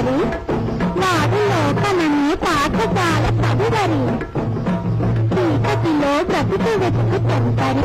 సుందరి నాడు లోకనన్ను పాఠశాల చదువరి చీకటిలో బ్రతుకు వెతుకు తొందరి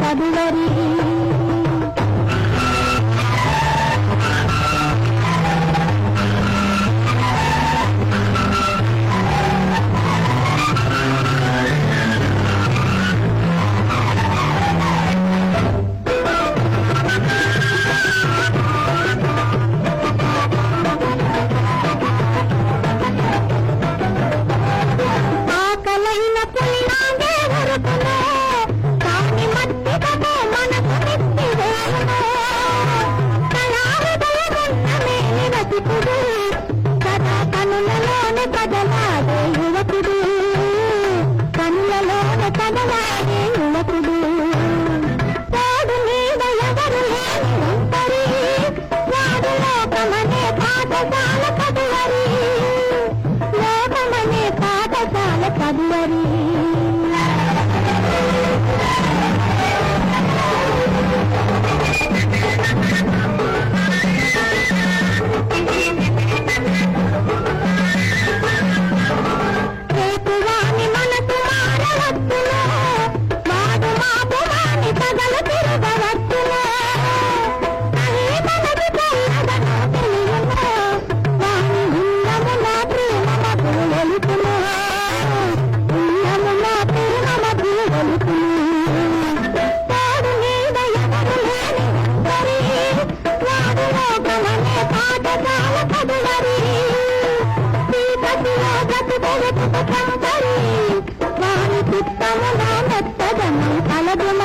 పదులరి వారి చిత్తము నా మెత్తదనం అలగం